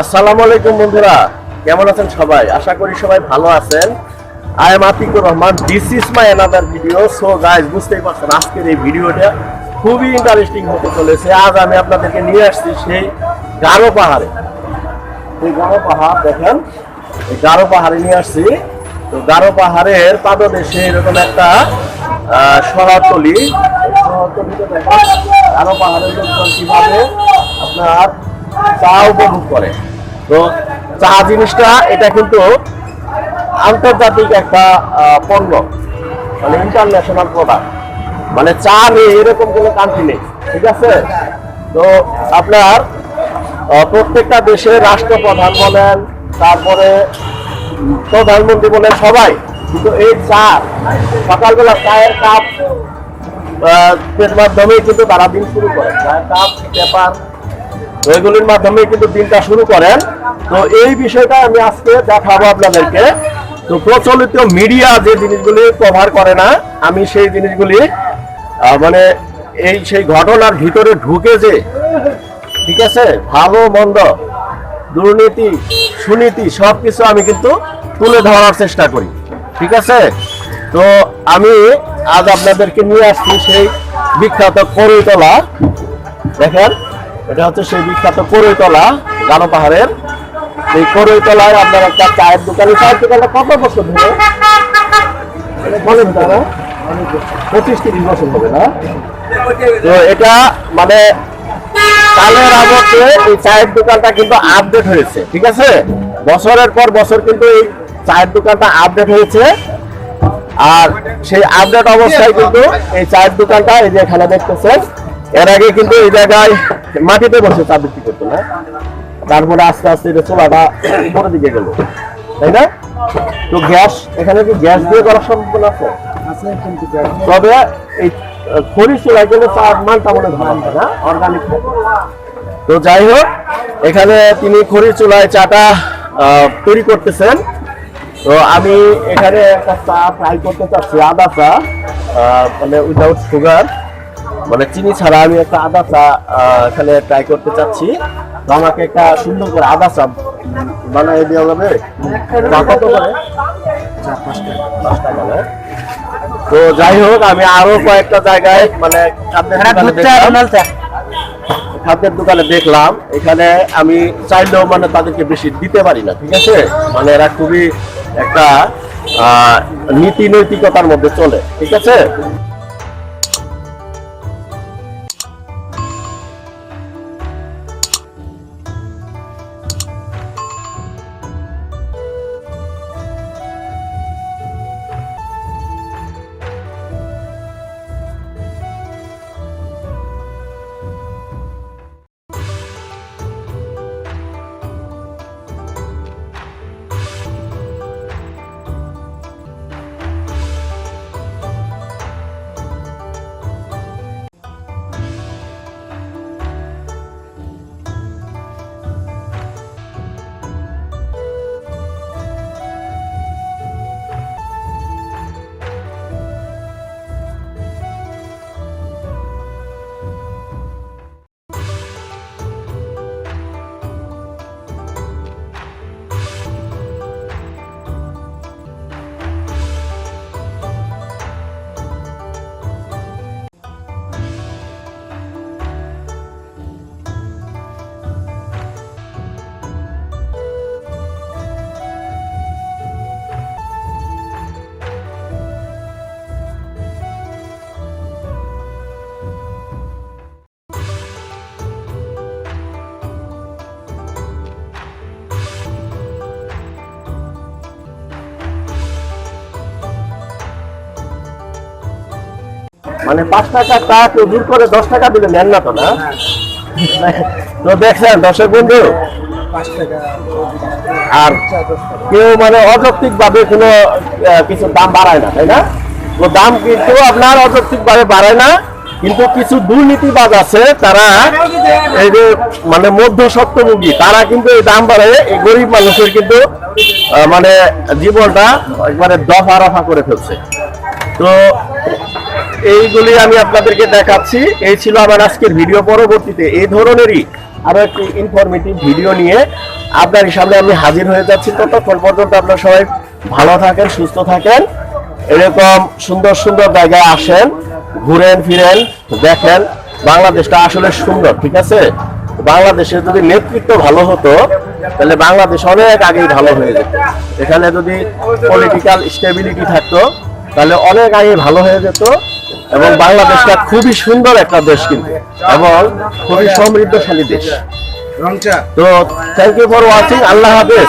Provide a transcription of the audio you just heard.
আসসালামু আলাইকুম বন্ধুরা, কেমন আছেন সবাই? আশা করি সবাই ভালো আছেন। I am Atikur Rahman this is my another video so guys বুঝতেই পারছেন, আজকের এই ভিডিওটা খুবই ইন্টারেস্টিং হতে চলেছে। আজ আমি আপনাদেরকে নিয়ে আসছি সেই গারো পাহাড়ে। এই গারো পাহাড়, দেখেন, এই গারো পাহাড়ে নিয়ে আসছি। তো গারো পাহাড়ের পাদদেশে এরকম একটা এই শহরতলিতে দেখেন, গারো পাহাড়ের লোকজন কীভাবে আপনার চা উপভোগ করে। তো চা জিনিসটা, এটা কিন্তু আন্তর্জাতিক একটা পণ্য মানে ইন্টারন্যাশনাল প্রোডাক্ট মানে চা নেই এরকম কোনো কান্ট্রি নেই, ঠিক আছে? তো আপনার প্রত্যেকটা দেশের রাষ্ট্রপ্রধান বলেন, তারপরে প্রধানমন্ত্রী বলেন, সবাই। কিন্তু এই চা, সকালবেলা চায়ের কাপ মাধ্যমে কিন্তু তারা দিন শুরু করে। চায়ের কাপ পেপার এগুলির মাধ্যমে কিন্তু দিনটা শুরু করেন। তো এই বিষয়টা আমি আজকে দেখাবো আপনাদেরকে। তো প্রচলিত মিডিয়া যে জিনিসগুলি কভার করে না, আমি সেই জিনিসগুলি মানে এই সেই ঘটনার ভিতরে ঢুকে যে, ঠিক আছে? ভালো, মন্দ, দুর্নীতি, সুনীতি সব কিছু আমি কিন্তু তুলে ধরার চেষ্টা করি, ঠিক আছে? তো আমি আজ আপনাদেরকে নিয়ে আসছি সেই বিখ্যাত করইতলা দেখেন এটা হচ্ছে সেই বিখ্যাত করইতলা গানো পাহাড়ের। এই করইতলায় আপনার একটা চায়ের দোকান চায়ের দোকানটা কত বছর ধরে? বলেন তারা পঁচিশ তিরিশ বছর হবে না? তো এটা মানে কালের আগতে এই চায়ের দোকানটা কিন্তু আপডেট হয়েছে, ঠিক আছে? বছরের পর বছর কিন্তু এই চায়ের দোকানটা আপডেট হয়েছে। আর সেই আপডেট অবস্থায় কিন্তু এই চায়ের দোকানটা এই যে এখানে দেখতেছেন এর আগে কিন্তু এই জায়গায় মাটিতে বসে চা বিক্রি করতো না তারপরে আস্তে আস্তে এটা চোলাটা উপরের দিকে গেল তাই না? তো গ্যাস এখানে কি গ্যাস দিয়ে করার সম্ভাবনা আছে তবে এই খড়ি চুলায় গেলে চার মানটা মনে ভালো হয় না? অর্গানিক তো যাই হোক এখানে তিনি খড়ি চুলায় চাটা তৈরি করতেছেন। তো আমি এখানে একটা চা ট্রাই করতে চাচ্ছি আদা চা আহ, মানে উইদাউট সুগার মানে চিনি ছাড়া আমি একটা আদা চা এখানে ট্রাই করতে চাচ্ছি। তো আমাকে একটা সুন্দর করে আদা চা বানিয়ে দেওয়া যাবে চা কত করে? পাঁচ টাকা না? তো যাই হোক আমি আরও কয়েকটা জায়গায় মানে খাদ্যের দোকানে দেখলাম। খাদ্যের দোকানে দেখলাম এখানে আমি চাইলেও মানে তাদেরকে বেশি দিতে পারি না ঠিক আছে? মানে এরা খুবই একটা নীতি নৈতিকতার মধ্যে চলে ঠিক আছে? মানে পাঁচ টাকা তা কেউ দূর করে দশ টাকা দিলে নেন না তো না? তো দেখছেন, দর্শক বন্ধু। আর কেউ মানে অযৌক্তিক ভাবে কোনো কিছু দাম বাড়ায় না, তাই না? তো দাম কিন্তু আপনার অযৌক্তিক ভাবে বাড়ায় না, কিন্তু কিছু দুর্নীতিবাজ আছে, তারা এই যে মানে মধ্য সপ্তমুখী তারা কিন্তু এই দাম বাড়ায়, এই গরিব মানুষের কিন্তু মানে জীবনটা একবারে দফা রফা করে ফেলছে। তো এইগুলি আমি আপনাদেরকে দেখাচ্ছি। এই ছিল আমার আজকের ভিডিও পরবর্তীতে। এই ধরনেরই আরও একটি ইনফরমেটিভ ভিডিও নিয়ে আপনার সামনে আমি হাজির হয়ে যাচ্ছি। ততক্ষণ পর্যন্ত আপনারা সবাই ভালো থাকেন, সুস্থ থাকেন। এরকম সুন্দর সুন্দর জায়গায় আসেন, ঘুরেন, ফিরেন, দেখেন। বাংলাদেশটা আসলে সুন্দর, ঠিক আছে? বাংলাদেশের যদি নেতৃত্ব ভালো হতো, তাহলে বাংলাদেশ অনেক আগেই ভালো হয়ে যেত। এখানে যদি পলিটিক্যাল স্টেবিলিটি থাকতো তাহলে অনেক আগে ভালো হয়ে যেত এবং বাংলাদেশটা খুবই সুন্দর একটা দেশ কিন্তু এবং খুবই সমৃদ্ধশালী দেশ। তো থ্যাংক ইউ ফর ওয়াচিং আল্লাহ হাফেজ।